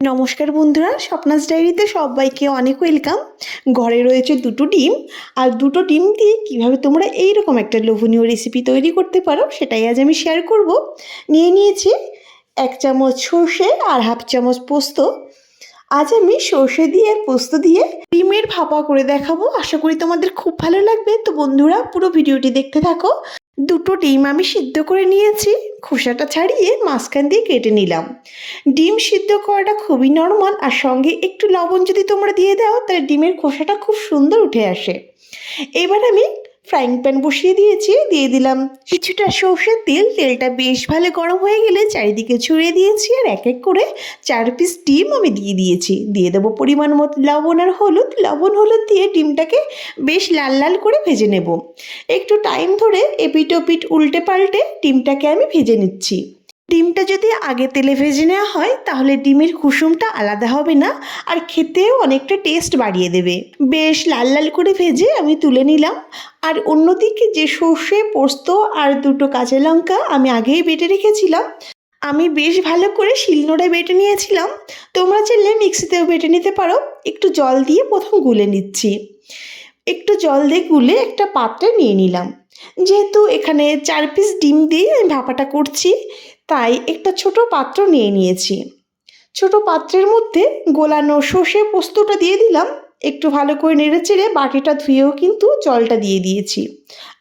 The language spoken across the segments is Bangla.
নমস্কার বন্ধুরা, স্বপ্নাস ডায়েরিতে সবাইকে অনেক ওয়েলকাম। ঘরে রয়েছে দুটো ডিম, আর দুটো ডিম দিয়ে কীভাবে তোমরা এই রকম একটা লোভনীয় রেসিপি তৈরি করতে পারো সেটাই আজ আমি শেয়ার করব। নিয়ে নিয়েছি এক চামচ সর্ষে আর হাফ চামচ পোস্ত। আজ আমি সর্ষে দিয়ে আর পোস্ত দিয়ে ডিমের ভাপা করে দেখাবো। আশা করি তোমাদের খুব ভালো লাগবে। তো বন্ধুরা, পুরো ভিডিওটি দেখতে থাকো। দুটো ডিম আমি সিদ্ধ করে নিয়েছি। খোসাটা ছাড়িয়ে মাঝখান দিয়ে কেটে নিলাম। ডিম সিদ্ধ করাটা খুবই নর্মাল আর সঙ্গে একটু লবণ যদি তোমরা দিয়ে দাও, তাহলে ডিমের খোসাটা খুব সুন্দর উঠে আসে। এবার আমি ফ্রাইং প্যান বসিয়ে দিয়েছি, দিয়ে দিলাম কিছুটা সর্ষের তেল। তেলটা বেশ ভালো গরম হয়ে গেলে চারিদিকে ছড়িয়ে দিয়েছি আর এক এক করে চার পিস ডিম আমি দিয়ে দিয়েছি। দিয়ে দেবো পরিমাণ মতো লবণ আর হলুদ। লবণ, হলুদ দিয়ে ডিমটাকে বেশ লাল লাল করে ভেজে নেব। একটু টাইম ধরে এপিট ওপিট উল্টে পাল্টে ডিমটাকে আমি ভেজে নিচ্ছি। ডিমটা যদি আগে তেলে ভেজে নেওয়া হয়, তাহলে ডিমের কুসুমটা আলাদা হবে না, আর খেতেও অনেকটা টেস্ট বাড়িয়ে দেবে। বেশ লাল লাল করে ভেজে আমি তুলে নিলাম। আর অন্যদিকে যে সর্ষে, পোস্ত আর দুটো কাঁচা লঙ্কা আমি আগেই বেটে রেখেছিলাম, আমি বেশ ভালো করে শিলনোড়ায় বেটে নিয়েছিলাম। তোমরা চাইলে মিক্সিতেও বেটে নিতে পারো। একটু জল দিয়ে প্রথম গুলে নিচ্ছি। একটু জল দিয়ে গুলে একটা পাত্রে নিয়ে নিলাম। যেহেতু এখানে চার পিস ডিম দিয়ে আমি ভাপাটা করছি তাই একটা ছোট পাত্র নিয়ে নিয়েছি। ছোট পাত্রের মধ্যে গোলানো সর্ষে পোস্তটা দিয়ে দিলাম। একটু ভালো করে নেড়ে চেড়ে বাটিটা ধুয়েও কিন্তু জলটা দিয়ে দিয়েছি।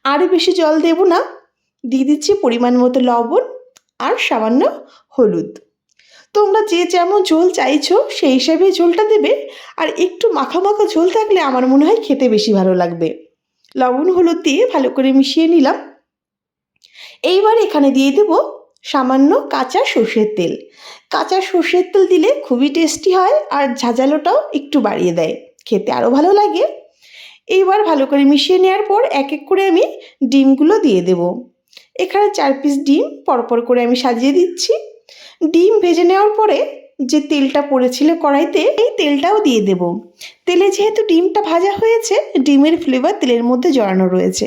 আর বেশি জল দেব না। দিয়ে দিচ্ছি পরিমাণ মতো লবণ আর সামান্য হলুদ। তোমরা যে যেমন ঝোল চাইছো সেই হিসাবে ঝোলটা দেবে। আর একটু মাখা মাখা ঝোল থাকলে আমার মনে হয় খেতে বেশি ভালো লাগবে। লবণ হলুদ দিয়ে ভালো করে মিশিয়ে নিলাম। এইবার এখানে দিয়ে দেব সামান্য কাঁচা সর্ষের তেল। কাঁচা সর্ষের তেল দিলে খুবই টেস্টি হয় আর ঝাঁঝালোটাও একটু বাড়িয়ে দেয়। খেতে আরও ভালো লাগে। এইবার ভালো করে মিশিয়ে নেওয়ার পর এক এক করে আমি ডিমগুলো দিয়ে দেব। এখানে চার পিস ডিম পরপর করে আমি সাজিয়ে দিচ্ছি। ডিম ভেজে নেওয়ার পরে যে তেলটা পড়েছিল কড়াইতে, এই তেলটাও দিয়ে দেব। তেলে যেহেতু ডিমটা ভাজা হয়েছে, ডিমের ফ্লেভার তেলের মধ্যে জড়ানো রয়েছে।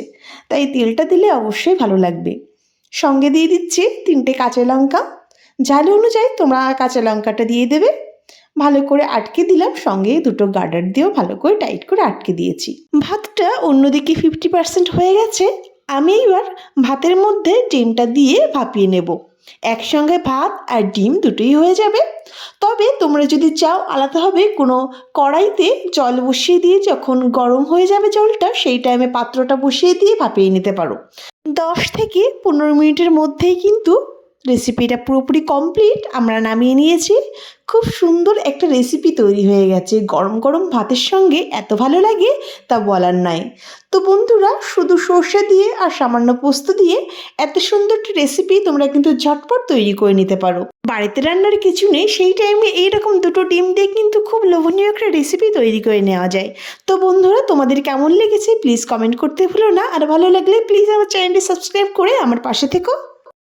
তাই তেলটা দিলে অবশ্যই ভালো লাগবে। সঙ্গে দিয়ে দিচ্ছি তিনটে কাঁচা লঙ্কা। ঝাল অনুযায়ী তোমরা কাঁচা লঙ্কাটা দিয়ে দেবে। ভালো করে আটকে দিলাম, সঙ্গে দুটো গার্ডার দিয়েও ভালো করে টাইট করে আটকে দিয়েছি। ভাতটা অন্যদিকে ফিফটি পার্সেন্ট হয়ে গেছে। আমি এবার ভাতের মধ্যে ডিমটা দিয়ে ভাপিয়ে নেব। একসঙ্গে ভাত আর ডিম দুটোই হয়ে যাবে। তবে তোমরা যদি চাও আলাদাভাবে কোনো কড়াইতে জল বসিয়ে দিয়ে যখন গরম হয়ে যাবে জলটা, সেই টাইমে পাত্রটা বসিয়ে দিয়ে ভাপিয়ে নিতে পারো। দশ থেকে পনেরো মিনিটের মধ্যেই কিন্তু রেসিপিটা পুরোপুরি কমপ্লিট আমরা নামিয়ে নিয়েছি। খুব সুন্দর একটা রেসিপি তৈরি হয়ে গেছে। গরম গরম ভাতের সঙ্গে এত ভালো লাগে, তা বলার নাই তো বন্ধুরা, শুধু সর্ষে দিয়ে আর সামান্য পোস্ত দিয়ে এত সুন্দর একটা রেসিপি তোমরা কিন্তু ঝটপট তৈরি করে নিতে পারো। বাড়িতে রান্নার কিছু নেই, সেই টাইমে এইরকম দুটো ডিম দিয়ে কিন্তু খুব লোভনীয় একটা রেসিপি তৈরি করে নেওয়া যায়। তো বন্ধুরা, তোমাদের কেমন লেগেছে? প্লিজ কমেন্ট করতে ভুলো না। আর ভালো লাগলে প্লিজ আমার চ্যানেলটি সাবস্ক্রাইব করে আমার পাশে থেকো।